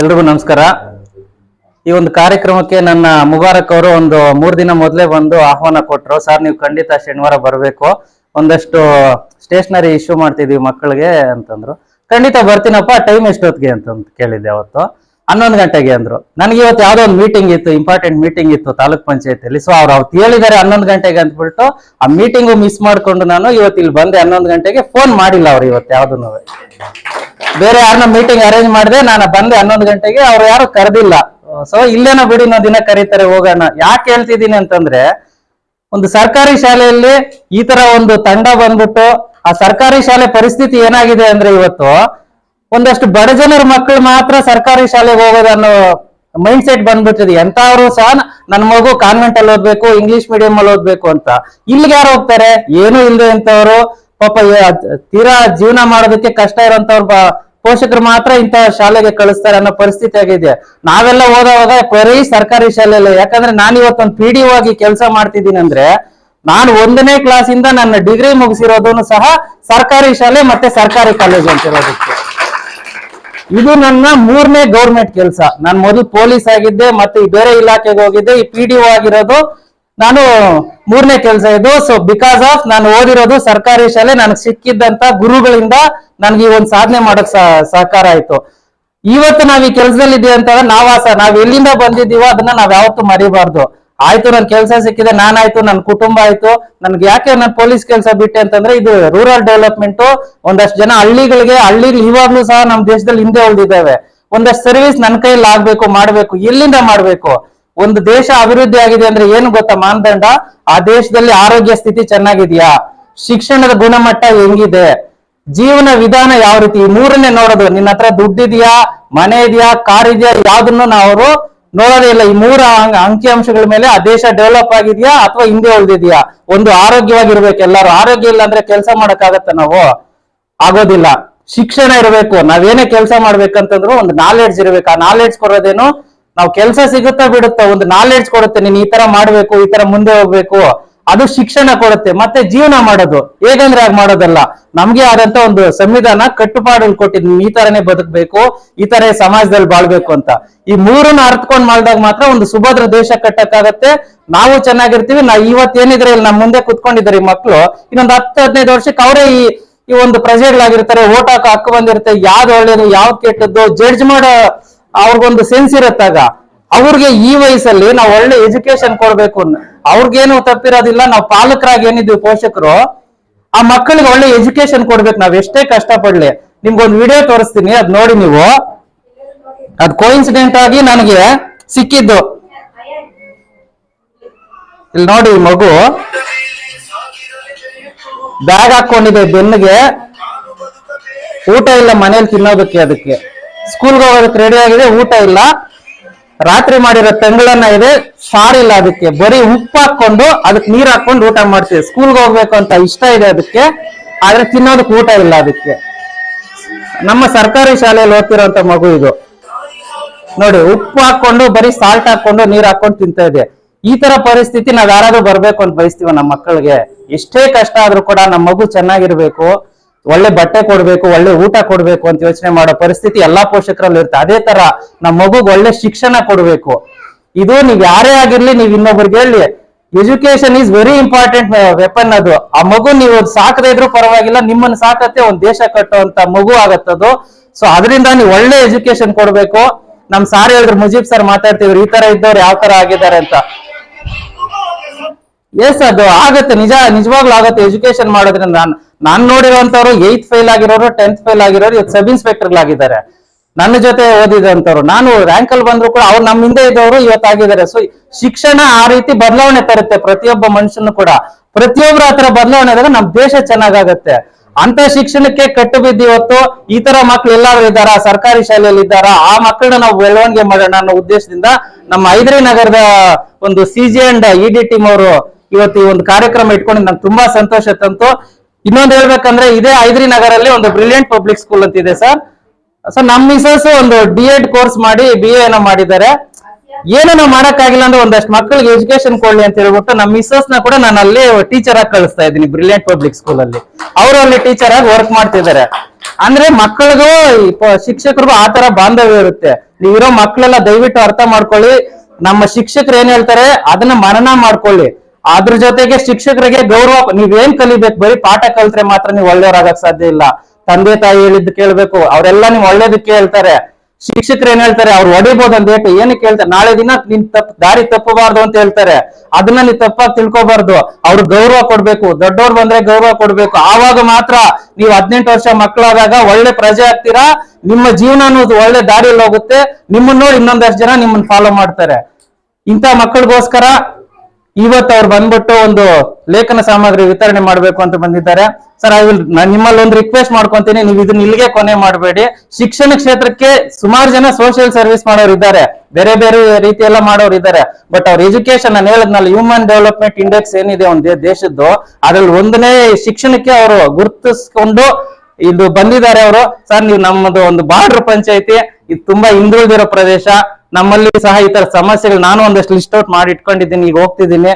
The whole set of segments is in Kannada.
ಎಲ್ರಿಗೂ ನಮಸ್ಕಾರ. ಈ ಒಂದು ಕಾರ್ಯಕ್ರಮಕ್ಕೆ ನನ್ನ ಮುಬಾರಕ್ ಅವರು ಒಂದು ಮೂರ್ ದಿನ ಮೊದಲೇ ಬಂದು ಆಹ್ವಾನ ಕೊಟ್ಟರು ಸರ್, ನೀವು ಖಂಡಿತ ಶನಿವಾರ ಬರಬೇಕು. ಒಂದಷ್ಟು ಸ್ಟೇಷನರಿ ಇಶ್ಯೂ ಮಾಡ್ತಿದೀವಿ ಮಕ್ಕಳಿಗೆ ಅಂತಂದ್ರು. ಖಂಡಿತ ಬರ್ತೀನಪ್ಪ, ಟೈಮ್ ಎಷ್ಟೊತ್ತಿಗೆ ಅಂತ ಕೇಳಿದ್ದೆ ಅವತ್ತು. ಹನ್ನೊಂದು ಗಂಟೆಗೆ ಅಂದ್ರು. ನನಗೆ ಇವತ್ತು ಯಾವ್ದೋ ಒಂದು ಮೀಟಿಂಗ್ ಇತ್ತು ಇಂಪಾರ್ಟೆಂಟ್ ಮೀಟಿಂಗ್ ಇತ್ತು ತಾಲೂಕ್ ಪಂಚಾಯತಿಯಲ್ಲಿ ಸೊ ಅವ್ರು ಅವತ್ತು ಹೇಳಿದಾರೆ ಹನ್ನೊಂದು ಗಂಟೆಗೆ ಅಂದ್ಬಿಟ್ಟು, ಆ ಮೀಟಿಂಗು ಮಿಸ್ ಮಾಡ್ಕೊಂಡು ನಾನು ಇವತ್ತು ಇಲ್ಲಿ ಬಂದೆ ಹನ್ನೊಂದು ಗಂಟೆಗೆ. ಫೋನ್ ಮಾಡಿಲ್ಲ ಅವ್ರು ಇವತ್ತು ಯಾವ್ದನ್ನು ಬೇರೆ ಯಾರನ್ನ ಮೀಟಿಂಗ್ ಅರೇಂಜ್ ಮಾಡಿದೆ, ನಾನು ಬಂದೆ ಹನ್ನೊಂದು ಗಂಟೆಗೆ. ಅವ್ರು ಯಾರು ಕರೆದಿಲ್ಲ. ಸೊ ಇಲ್ಲೇನೋ ಬಿಡಿ ನಾವು ದಿನ ಕರೀತಾರೆ, ಹೋಗೋಣ. ಯಾಕೆ ಹೇಳ್ತಿದ್ದೀನಿ ಅಂತಂದ್ರೆ, ಒಂದು ಸರ್ಕಾರಿ ಶಾಲೆಯಲ್ಲಿ ಈ ತರ ಒಂದು ತಂಡ ಬಂದ್ಬಿಟ್ಟು, ಆ ಸರ್ಕಾರಿ ಶಾಲೆ ಪರಿಸ್ಥಿತಿ ಏನಾಗಿದೆ ಅಂದ್ರೆ ಇವತ್ತು ಒಂದಷ್ಟು ಬಡ ಜನರ ಮಕ್ಕಳು ಮಾತ್ರ ಸರ್ಕಾರಿ ಶಾಲೆಗೆ ಹೋಗೋದನ್ನೋ ಮೈಂಡ್ ಸೆಟ್ ಬಂದ್ಬಿಟ್ಟಿದೆ. ಎಂತವ್ರು ಸಹ ನನ್ನ ಮಗು ಕಾನ್ವೆಂಟ್ ಅಲ್ಲಿ ಓದ್ಬೇಕು ಇಂಗ್ಲಿಷ್ ಮೀಡಿಯಂ ಅಲ್ಲಿ ಓದ್ಬೇಕು ಅಂತ. ಇಲ್ಲಿಗೆ ಯಾರು ಹೋಗ್ತಾರೆ? ಏನು ಇಲ್ಲದೆ ಅಂತವ್ರು ಪಾಪ ತೀರಾ ಜೀವನ ಮಾಡೋದಕ್ಕೆ ಕಷ್ಟ ಇರೋಂತವ್ರು ಪೋಷಕರು ಮಾತ್ರ ಇಂತ ಶಾಲೆಗೆ ಕಳಿಸ್ತಾರೆ ಅನ್ನೋ ಪರಿಸ್ಥಿತಿ ಆಗಿದೆ. ನಾವೆಲ್ಲ ಓದೋವಾಗ ಬರೀ ಸರ್ಕಾರಿ ಶಾಲೆಯಲ್ಲಿ. ಯಾಕಂದ್ರೆ ನಾನು ಇವತ್ತೊಂದು ಪಿ ಡಿ ಆಗಿ ಕೆಲಸ ಮಾಡ್ತಿದ್ದೀನಿ ಅಂದ್ರೆ, ನಾನು ಒಂದನೇ ಕ್ಲಾಸ್ ಇಂದ ನನ್ನ ಡಿಗ್ರಿ ಮುಗಿಸಿರೋದನ್ನು ಸಹ ಸರ್ಕಾರಿ ಶಾಲೆ ಮತ್ತೆ ಸರ್ಕಾರಿ ಕಾಲೇಜ್ ಅಂತಿರೋದಕ್ಕೆ. ಇದು ನನ್ನ ಮೂರನೇ ಗೌರ್ಮೆಂಟ್ ಕೆಲಸ. ನಾನು ಮೊದಲು ಪೊಲೀಸ್ ಆಗಿದ್ದೆ, ಮತ್ತೆ ಬೇರೆ ಇಲಾಖೆಗೆ ಹೋಗಿದ್ದೆ. ಈ ಪಿ ಡಿ ಆಗಿರೋದು ನಾನು ಮೂರನೇ ಕೆಲಸ ಇದು. ಸೊ ಬಿಕಾಸ್ ಆಫ್ ನಾನು ಓದಿರೋದು ಸರ್ಕಾರಿ ಶಾಲೆ, ನನಗೆ ಸಿಕ್ಕಿದ್ದಂತ ಗುರುಗಳಿಂದ ನನ್ಗೆ ಈ ಒಂದು ಸಾಧನೆ ಮಾಡಕ್ ಸಹ- ಸಹಕಾರ ಆಯ್ತು. ಇವತ್ತು ನಾವ್ ಈ ಕೆಲಸದಲ್ಲಿ ಇದೀವಿ ಅಂತ ನಾವ್ ನಾವ್ ಎಲ್ಲಿಂದ ಬಂದಿದ್ದೀವೋ ಅದನ್ನ ನಾವ್ ಯಾವತ್ತೂ ಮರಿಬಾರ್ದು. ಆಯ್ತು, ನನ್ ಕೆಲಸ ಸಿಕ್ಕಿದೆ, ನಾನಾಯ್ತು, ನನ್ ಕುಟುಂಬ ಆಯ್ತು, ನನ್ಗೆ ಯಾಕೆ ನಾನು ಪೊಲೀಸ್ ಕೆಲಸ ಬಿಟ್ಟೆ ಅಂತಂದ್ರೆ ಇದು ರೂರಲ್ ಡೆವಲಪ್ಮೆಂಟ್, ಒಂದಷ್ಟು ಜನ ಹಳ್ಳಿಗಳಿಗೆ ಹಳ್ಳಿಗಳು ಇವಾಗ್ಲೂ ಸಹ ನಮ್ ದೇಶದಲ್ಲಿ ಹಿಂದೆ ಉಳಿದಿದ್ದಾವೆ. ಒಂದಷ್ಟು ಸರ್ವಿಸ್ ನನ್ನ ಕೈಯಲ್ಲಿ ಆಗ್ಬೇಕು, ಮಾಡ್ಬೇಕು, ಎಲ್ಲಿಂದ ಮಾಡ್ಬೇಕು? ಒಂದು ದೇಶ ಅಭಿವೃದ್ಧಿ ಆಗಿದೆ ಅಂದ್ರೆ ಏನು ಗೊತ್ತಾ ಮಾನದಂಡ? ಆ ದೇಶದಲ್ಲಿ ಆರೋಗ್ಯ ಸ್ಥಿತಿ ಚೆನ್ನಾಗಿದ್ಯಾ? ಶಿಕ್ಷಣದ ಗುಣಮಟ್ಟ ಹೆಂಗಿದೆ? ಜೀವನ ವಿಧಾನ ಯಾವ ರೀತಿ? ಮೂರನ್ನೇ ನೋಡೋದು, ನಿನ್ನ ಹತ್ರ ದುಡ್ಡಿದೆಯಾ, ಮನೆ ಇದೆಯಾ ಕಾರ್ ಇದೆಯಾ ಯಾವ್ದನ್ನು ನಾವು ನೋಡೋದೇ ಇಲ್ಲ, ಈ ಮೂರ ಅಂಕಿ ಅಂಕಿಅಂಶಗಳ ಮೇಲೆ ಆ ದೇಶ ಡೆವಲಪ್ ಆಗಿದೆಯಾ ಅಥವಾ ಹಿಂದೆ ಉಳಿದಿದ್ಯಾ? ಒಂದು ಆರೋಗ್ಯವಾಗಿರ್ಬೇಕು, ಎಲ್ಲರೂ ಆರೋಗ್ಯ ಇಲ್ಲ ಅಂದ್ರೆ ಕೆಲಸ ಮಾಡಕ್ಕಾಗತ್ತ ನಾವು? ಆಗೋದಿಲ್ಲ. ಶಿಕ್ಷಣ ಇರಬೇಕು, ನಾವೇನೇ ಕೆಲಸ ಮಾಡ್ಬೇಕಂತಂದ್ರು ಒಂದು ನಾಲೆಡ್ಜ್ ಇರ್ಬೇಕು. ಆ ನಾಲೆಡ್ಜ್ ಕೊಡೋದೇನು? ನಾವು ಕೆಲಸ ಸಿಗುತ್ತಾ ಬಿಡುತ್ತಾ ಒಂದು ನಾಲೆಡ್ಜ್ ಕೊಡುತ್ತೆ ನೀನ್ ಈ ತರ ಮಾಡ್ಬೇಕು, ಈ ತರ ಮುಂದೆ ಹೋಗ್ಬೇಕು. ಅದು ಶಿಕ್ಷಣ ಕೊಡುತ್ತೆ, ಮತ್ತೆ ಜೀವನ ಮಾಡೋದು. ಹೇಗಂದ್ರೆ ಆಗ ಮಾಡೋದಲ್ಲ, ನಮ್ಗೆ ಆದಂತ ಒಂದು ಸಂವಿಧಾನ ಕಟ್ಟುಪಾಡುಗಳು ಕೊಟ್ಟಿದ್. ಈ ತರನೇ ಬದುಕಬೇಕು, ಈ ತರ ಸಮಾಜದಲ್ಲಿ ಬಾಳ್ಬೇಕು ಅಂತ. ಈ ಮೂರನ್ನ ಅರ್ಥಕೊಂಡ್ ಮಾಡಿದಾಗ ಮಾತ್ರ ಒಂದು ಸುಭದ್ರ ದೇಶ ಕಟ್ಟಕ್ಕಾಗತ್ತೆ. ನಾವು ಚೆನ್ನಾಗಿರ್ತೀವಿ, ನಾ ಇವತ್ತೇನಿದ್ರೆ ಇಲ್ಲಿ ನಮ್ಮ ಮುಂದೆ ಕುತ್ಕೊಂಡಿದ್ದಾರೆ ಈ ಮಕ್ಕಳು ಇನ್ನೊಂದು ಹತ್ತು, ಹದಿನೈದು ವರ್ಷಕ್ಕೆ ಅವರೇ ಈ ಈ ಒಂದು ಪ್ರಜೆಗಳಾಗಿರ್ತಾರೆ, ಓಟ್ ಹಾಕೋ ಹಕ್ಕು ಬಂದಿರುತ್ತೆ. ಯಾವ್ದು ಒಳ್ಳೇದು, ಯಾವ್ದು ಕೆಟ್ಟದ್ದು ಜಡ್ಜ್ ಮಾಡೋ ಅವ್ರಿಗೊಂದು ಸೆನ್ಸ್ ಇರುತ್ತಾಗ. ಅವ್ರಿಗೆ ಈ ವಯಸ್ಸಲ್ಲಿ ನಾವು ಒಳ್ಳೆ ಎಜುಕೇಶನ್ ಕೊಡ್ಬೇಕು ಅವ್ರಿಗೇನು ತಪ್ಪಿರೋದಿಲ್ಲ, ನಾವು ಪಾಲಕರಾಗಿ ಏನಿದ್ವಿ ಪೋಷಕರು, ಆ ಮಕ್ಕಳಿಗೆ ಒಳ್ಳೆ ಎಜುಕೇಶನ್ ಕೊಡ್ಬೇಕು, ನಾವ್ ಎಷ್ಟೇ ಕಷ್ಟ ಪಡ್ಲಿ ನಿಮ್ಗೊಂದು ವಿಡಿಯೋ ತೋರಿಸ್ತೀನಿ, ಅದ್ ನೋಡಿ ನೀವು. ಅದ್ ಕೋಇನ್ಸಿಡೆಂಟ್ ಆಗಿ ನನಗೆ ಸಿಕ್ಕಿದ್ದು. ಇಲ್ಲಿ ನೋಡಿ ಮಗು. ಬ್ಯಾಗ್ ಹಾಕೊಂಡಿದೆ ಬೆನ್ನಿಗೆ. ಊಟ ಇಲ್ಲ ಮನೇಲಿ ತಿನ್ನೋದಕ್ಕೆ ಅದಕ್ಕೆ. ಸ್ಕೂಲ್ಗೆ ಹೋಗೋದಕ್ಕೆ ರೆಡಿ ಆಗಿದೆ, ಊಟ ಇಲ್ಲ. ರಾತ್ರಿ ಮಾಡಿರೋ ತಂಗಳನ್ನ ಇದೆ ಸಾರಿಲ್ಲ ಅದಕ್ಕೆ. ಬರೀ ಉಪ್ಪು ಹಾಕೊಂಡು ಅದಕ್ಕೆ ನೀರ್ ಹಾಕೊಂಡು ಊಟ ಮಾಡ್ತೀವಿ. ಸ್ಕೂಲ್ಗೆ ಹೋಗ್ಬೇಕು ಅಂತ ಇಷ್ಟ ಇದೆ ಅದಕ್ಕೆ, ಆದ್ರೆ ತಿನ್ನೋದಕ್ಕೆ ಊಟ ಇಲ್ಲ ಅದಕ್ಕೆ. ನಮ್ಮ ಸರ್ಕಾರಿ ಶಾಲೆಯಲ್ಲಿ ಓದ್ತಿರೋಂತ ಮಗು ಇದು. ನೋಡಿ, ಉಪ್ಪು ಹಾಕೊಂಡು ಬರೀ ಸಾಲ್ಟ್ ಹಾಕೊಂಡು ನೀರ್ ಹಾಕೊಂಡು ತಿಂತ ಇದೆ. ಈ ತರ ಪರಿಸ್ಥಿತಿ ನಾವ್ ಯಾರಾದ್ರೂ ಬರ್ಬೇಕು ಅಂತ ಬಯಸ್ತೀವ ನಮ್ಮ ಮಕ್ಕಳಿಗೆ. ಎಷ್ಟೇ ಕಷ್ಟ ಆದ್ರೂ ಕೂಡ ನಮ್ಮ ಮಗು ಚೆನ್ನಾಗಿರ್ಬೇಕು. ಒಳ್ಳೆ ಬಟ್ಟೆ ಕೊಡ್ಬೇಕು, ಒಳ್ಳೆ ಊಟ ಕೊಡ್ಬೇಕು ಅಂತ ಯೋಚನೆ ಮಾಡೋ ಪರಿಸ್ಥಿತಿ ಎಲ್ಲಾ ಪೋಷಕರಲ್ಲಿ ಇರುತ್ತೆ. ಅದೇ ತರ ನಮ್ಮ ಮಗುಗ್ ಒಳ್ಳೆ ಶಿಕ್ಷಣ ಕೊಡ್ಬೇಕು. ಇದು ನೀವ್ ಯಾರೇ ಆಗಿರ್ಲಿ, ನೀವ್ ಇನ್ನೊಬ್ರಿಗೆ ಹೇಳಿ education is very important weapon ಅದು. ಆ ಮಗು ನೀವು ಸಾಕದೇ ಇದ್ರು ಪರವಾಗಿಲ್ಲ, ನಿಮ್ಮನ್ನ ಸಾಕತ್ತೆ, ಒಂದ್ ದೇಶ ಕಟ್ಟುವಂತ ಮಗು ಆಗತ್ತದು. ಸೊ ಅದರಿಂದ ನೀವು ಒಳ್ಳೆ ಎಜುಕೇಶನ್ ಕೊಡ್ಬೇಕು. ನಮ್ ಸಾರ್ ಹೇಳಿದ್ರು, ಮುಜೀಬ್ ಸರ್ ಮಾತಾಡ್ತಿದ್ರು, ಈ ತರ ಇದ್ದವ್ರು ಯಾವ ತರ ಆಗಿದ್ದಾರೆ ಅಂತ. ಎಸ್ ಅದು ಆಗತ್ತೆ, ನಿಜ ನಿಜವಾಗ್ಲೂ ಆಗತ್ತೆ ಎಜುಕೇಶನ್ ಮಾಡೋದ್ರಿಂದ. ನಾನು ನೋಡಿರೋಂಥವ್ರು ಏಯ್ತ್ ಫೇಲ್ ಆಗಿರೋರು ಟೆಂತ್ ಫೇಲ್ ಆಗಿರೋರು ಇವತ್ತು ಸಬ್ ಇನ್ಸ್ಪೆಕ್ಟರ್ಗಳಾಗಿದ್ದಾರೆ ನನ್ನ ಜೊತೆ ಓದಿದಂತವ್ರು, ನಾನು ರ್ಯಾಂಕ್ ಅಲ್ಲಿ ಬಂದ್ರು ಕೂಡ ಅವ್ರು ನಮ್ಮ ಹಿಂದೆ ಇದ್ದವರು ಇವತ್ತಾಗಿದ್ದಾರೆ ಸೊ ಶಿಕ್ಷಣ ಆ ರೀತಿ ಬದಲಾವಣೆ ತರುತ್ತೆ ಪ್ರತಿಯೊಬ್ಬ ಮನುಷ್ಯನು ಕೂಡ. ಪ್ರತಿಯೊಬ್ರು ಆತರ ಬದಲಾವಣೆ ಆದಾಗ ನಮ್ ದೇಶ ಚೆನ್ನಾಗಾಗತ್ತೆ. ಅಂತ ಶಿಕ್ಷಣಕ್ಕೆ ಕಟ್ಟು ಬಿದ್ದು ಇವತ್ತು ಈ ತರ ಮಕ್ಳು ಎಲ್ಲಾರು ಇದ್ದಾರ? ಸರ್ಕಾರಿ ಶಾಲೆಯಲ್ಲಿ ಇದ್ದಾರ? ಆ ಮಕ್ಕಳನ್ನ ನಾವು ಬೆಳವಣಿಗೆ ಮಾಡೋಣ ಅನ್ನೋ ಉದ್ದೇಶದಿಂದ ನಮ್ಮ ಐದ್ರಿ ನಗರದ ಒಂದು C G and E D team ಅವರು ಇವತ್ತು ಈ ಒಂದು ಕಾರ್ಯಕ್ರಮ ಇಟ್ಕೊಂಡು ನಂಗೆ ತುಂಬಾ ಸಂತೋಷ ತಂತು. ಇನ್ನೊಂದು ಹೇಳ್ಬೇಕಂದ್ರೆ ಇದೇ ಐದ್ರಿ ನಗರಲ್ಲಿ ಒಂದು ಬ್ರಿಲಿಯಂಟ್ ಪಬ್ಲಿಕ್ ಸ್ಕೂಲ್ ಅಂತ ಇದೆ ಸರ್. ಸರ್ ನಮ್ ಮಿಸಸ್ ಒಂದು ಡಿ ಎಡ್ ಕೋರ್ಸ್ ಮಾಡಿ ಬಿ ಎ ಮಾಡಿದ್ದಾರೆ. ಏನೇನೋ ಮಾಡಕ್ಕಾಗಿಲ್ಲ ಅಂದ್ರೆ ಒಂದಷ್ಟು ಮಕ್ಕಳಿಗೆ ಎಜುಕೇಶನ್ ಕೊಡ್ಲಿ ಅಂತ ಹೇಳ್ಬಿಟ್ಟು ನಮ್ಮ ಮಿಸಸ್ನ ಕೂಡ ನಾನು ಅಲ್ಲಿ ಟೀಚರ್ ಆಗಿ ಕಳಿಸ್ತಾ ಇದ್ದೀನಿ ಬ್ರಿಲಿಯಂಟ್ ಪಬ್ಲಿಕ್ ಸ್ಕೂಲ್ ಅಲ್ಲಿ. ಅವರು ಅಲ್ಲಿ ಟೀಚರ್ ಆಗಿ ವರ್ಕ್ ಮಾಡ್ತಿದ್ದಾರೆ. ಅಂದ್ರೆ ಮಕ್ಕಳಿಗೂ ಶಿಕ್ಷಕರಿಗೂ ಆ ತರ ಬಾಂಧವ್ಯ ಇರುತ್ತೆ. ನೀವಿರೋ ಮಕ್ಕಳೆಲ್ಲ ದಯವಿಟ್ಟು ಅರ್ಥ ಮಾಡ್ಕೊಳ್ಳಿ. ನಮ್ಮ ಶಿಕ್ಷಕರು ಏನ್ ಹೇಳ್ತಾರೆ? ಅದನ್ನ ಮನನ ಮಾಡ್ಕೊಳ್ಳಿ. ಅದ್ರ ಜೊತೆಗೆ ಶಿಕ್ಷಕರಿಗೆ ಗೌರವ, ನೀವೇನ್ ಕಲಿಬೇಕು, ಬರೀ ಪಾಠ ಕಲ್ತ್ರೆ ಮಾತ್ರ ನೀವು ಒಳ್ಳೆಯವರಾಗಕ್ ಸಾಧ್ಯ ಇಲ್ಲ. ತಂದೆ ತಾಯಿ ಹೇಳಿದ್ದು ಕೇಳ್ಬೇಕು, ಅವರೆಲ್ಲ ನೀವು ಒಳ್ಳೇದಕ್ಕೆ ಹೇಳ್ತಾರೆ ಶಿಕ್ಷಕರು ಏನ್ ಹೇಳ್ತಾರೆ, ಅವ್ರು ಹೊಡಿಬಹುದು ಅಂತ ಹೇಳಿ ಏನಕ್ಕೆ ಹೇಳ್ತಾರೆ ನಾಳೆ ದಿನ ನಿನ್ ತಪ್ಪ, ದಾರಿ ತಪ್ಪಬಾರ್ದು ಅಂತ ಹೇಳ್ತಾರೆ. ಅದನ್ನ ನೀವು ತಪ್ಪಾಗಿ ತಿಳ್ಕೊಬಾರ್ದು. ಅವ್ರು ಗೌರವ ಕೊಡ್ಬೇಕು, ದೊಡ್ಡವ್ರು ಬಂದ್ರೆ ಗೌರವ ಕೊಡ್ಬೇಕು. ಆವಾಗ ಮಾತ್ರ ನೀವು ಹದಿನೆಂಟು ವರ್ಷ ಮಕ್ಕಳಾದಾಗ ಒಳ್ಳೆ ಪ್ರಜೆ ಆಗ್ತೀರಾ? ನಿಮ್ಮ ಜೀವನ ಅನ್ನೋದು ಒಳ್ಳೆ ದಾರಿಯಲ್ಲಿ ಹೋಗುತ್ತೆ. ನಿಮ್ಮನ್ನ ನೋಡಿ ಇನ್ನೊಂದಷ್ಟು ಜನ ನಿಮ್ಮನ್ನ ಫಾಲೋ ಮಾಡ್ತಾರೆ. ಇಂಥ ಮಕ್ಕಳಿಗೋಸ್ಕರ ಇವತ್ತು ಅವ್ರು ಬಂದ್ಬಿಟ್ಟು ಒಂದು ಲೇಖನ ಸಾಮಗ್ರಿ ವಿತರಣೆ ಮಾಡ್ಬೇಕು ಅಂತ ಬಂದಿದ್ದಾರೆ. ಸರ್ ಐ ವಿಲ್ ನಿಮ್ಮಲ್ಲಿ ಒಂದು ರಿಕ್ವೆಸ್ಟ್ ಮಾಡ್ಕೊಂತೀನಿ. ನೀವು ಇದನ್ನ ಇಲ್ಲಿಗೆ ಕೊನೆ ಮಾಡಬೇಡಿ. ಶಿಕ್ಷಣ ಕ್ಷೇತ್ರಕ್ಕೆ ಸುಮಾರು ಜನ ಸೋಷಿಯಲ್ ಸರ್ವಿಸ್ ಮಾಡೋರು ಇದ್ದಾರೆ. ಬೇರೆ ಬೇರೆ ರೀತಿ ಎಲ್ಲ ಮಾಡೋರು ಇದ್ದಾರೆ. ಬಟ್ ಅವ್ರ ಎಜುಕೇಶನ್ ನಾನು ಹೇಳಿದ್ನಲ್ಲ ಹ್ಯೂಮನ್ ಡೆವಲಪ್ಮೆಂಟ್ ಇಂಡೆಕ್ಸ್ ಏನಿದೆ ಒಂದು ದೇಶದ್ದು, ಅದ್ರಲ್ಲಿ ಒಂದನೇ ಶಿಕ್ಷಣಕ್ಕೆ ಅವರು ಗುರುತಿಸ್ಕೊಂಡು ಇದು ಬಂದಿದ್ದಾರೆ ಅವರು. ಸರ್ ನೀವು ನಮ್ಮದು ಒಂದು ಬಾರ್ಡರ್ ಪಂಚಾಯತಿ, ಇದು ತುಂಬಾ ಹಿಂದುಳಿದಿರೋ ಪ್ರದೇಶ. ನಮ್ಮಲ್ಲಿ ಸಹ ಈ ತರ ಸಮಸ್ಯೆಗಳು ನಾನು ಒಂದಷ್ಟು ಲಿಸ್ಟ್ ಔಟ್ ಮಾಡಿ ಇಟ್ಕೊಂಡಿದ್ದೀನಿ, ಈಗ ಹೋಗ್ತಿದ್ದೀನಿ.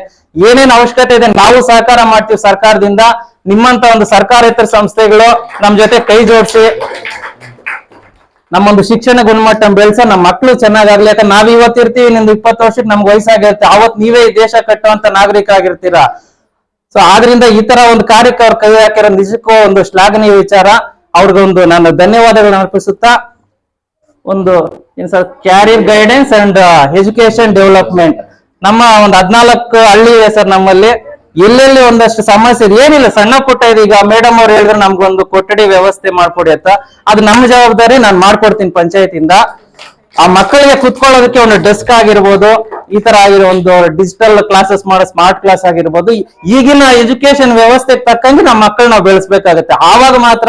ಏನೇನ್ ಅವಶ್ಯಕತೆ ಇದೆ, ನಾವು ಸಹಕಾರ ಮಾಡ್ತೀವಿ ಸರ್ಕಾರದಿಂದ. ನಿಮ್ಮಂತ ಒಂದು ಸರ್ಕಾರೇತರ ಸಂಸ್ಥೆಗಳು ನಮ್ ಜೊತೆ ಕೈ ಜೋಡಿಸಿ. ನಮ್ಮೊಂದು ಶಿಕ್ಷಣ ಗುಣಮಟ್ಟ ಬೆಳೆಸ ನಮ್ಮ ಮಕ್ಕಳು ಚೆನ್ನಾಗಾಗ್ಲಿ, ಯಾಕಂದ್ರೆ ನಾವ್ ಇವತ್ತಿರ್ತೀವಿ ನಿಮ್ದು ಇಪ್ಪತ್ತು ವರ್ಷಕ್ಕೆ ನಮ್ಗೆ ವಯಸ್ಸಾಗಿರುತ್ತೆ. ಅವತ್ ನೀವೇ ದೇಶ ಕಟ್ಟುವಂತ ನಾಗರಿಕ ಆಗಿರ್ತೀರಾ? ಸೊ ಆದ್ರಿಂದ ಈ ತರ ಒಂದು ಕಾರ್ಯಕ್ಕೆ ಅವ್ರು ಕೈ ಹಾಕಿರೋ ನಿಜಕ್ಕೂ ಒಂದು ಶ್ಲಾಘನೀಯ ವಿಚಾರ. ಅವ್ರಿಗೊಂದು ನಾನು ಧನ್ಯವಾದಗಳನ್ನ ಅರ್ಪಿಸುತ್ತಾ ಒಂದು, ಏನ್ sir career guidance and education development ನಮ್ಮ ಒಂದು ಹದ್ನಾಲ್ಕು ಹಳ್ಳಿ ಇದೆ ಸರ್ ನಮ್ಮಲ್ಲಿ. ಎಲ್ಲೆಲ್ಲಿ ಒಂದಷ್ಟು ಸಮಸ್ಯೆ ಇದೆ, ಏನಿಲ್ಲ, ಸಣ್ಣ ಪುಟ್ಟ ಇದೆ. ಈಗ ಮೇಡಮ್ ಅವ್ರು ಹೇಳಿದ್ರೆ ನಮ್ಗೊಂದು ಕೊಠಡಿ ವ್ಯವಸ್ಥೆ ಮಾಡ್ಕೊಡಿ ಅಂತ. ಅದು ನಮ್ಮ ಜವಾಬ್ದಾರಿ, ನಾನು ಮಾಡ್ಕೊಡ್ತೀನಿ ಪಂಚಾಯತಿಂದ ಆ ಮಕ್ಕಳಿಗೆ ಕುತ್ಕೊಳ್ಳೋದಕ್ಕೆ ಒಂದು ಡೆಸ್ಕ್ ಆಗಿರ್ಬೋದು, ಈ ತರ ಆಗಿರೋ ಒಂದು ಡಿಜಿಟಲ್ ಕ್ಲಾಸಸ್ ಮಾಡೋ ಸ್ಮಾರ್ಟ್ ಕ್ಲಾಸ್ ಆಗಿರ್ಬೋದು, ಈಗಿನ ಎಜುಕೇಶನ್ ವ್ಯವಸ್ಥೆಗೆ ತಕ್ಕಂಗೆ ನಮ್ಮ ಮಕ್ಕಳು ನಾವು ಬೆಳೆಸ್ಬೇಕಾಗತ್ತೆ. ಆವಾಗ ಮಾತ್ರ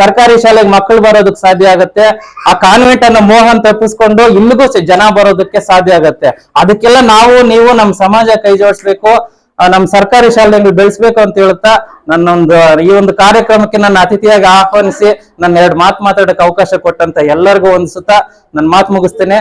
ಸರ್ಕಾರಿ ಶಾಲೆಗೆ ಮಕ್ಕಳು ಬರೋದಕ್ಕೆ ಸಾಧ್ಯ ಆಗತ್ತೆ. ಆ ಕಾನ್ವೆಂಟ್ ಅನ್ನ ಮೋಹನ್ ತಪ್ಪಿಸ್ಕೊಂಡು ಇಲ್ಲಿಗೂ ಜನ ಬರೋದಕ್ಕೆ ಸಾಧ್ಯ ಆಗತ್ತೆ. ಅದಕ್ಕೆಲ್ಲ ನಾವು, ನೀವು ನಮ್ಮ ಸಮಾಜ ಕೈ ಜೋಡಿಸ್ಬೇಕು. ನಮ್ಮ ಸರ್ಕಾರಿ ಶಾಲೆಯಲ್ಲಿ ಬೆಳೆಸ್ಬೇಕು ಅಂತ ಹೇಳ್ತಾ ನನ್ನೊಂದು ಈ ಒಂದು ಕಾರ್ಯಕ್ರಮಕ್ಕೆ ನನ್ನ ಅತಿಥಿಯಾಗಿ ಆಹ್ವಾನಿಸಿ ನನ್ನ ಎರಡು ಮಾತು ಮಾತಾಡಕ್ಕೆ ಅವಕಾಶ ಕೊಟ್ಟಂತ ಎಲ್ಲರಿಗೂ ಒಂದ್ಸುತ್ತ ನನ್ನ ಮಾತು ಮುಗಿಸ್ತೇನೆ.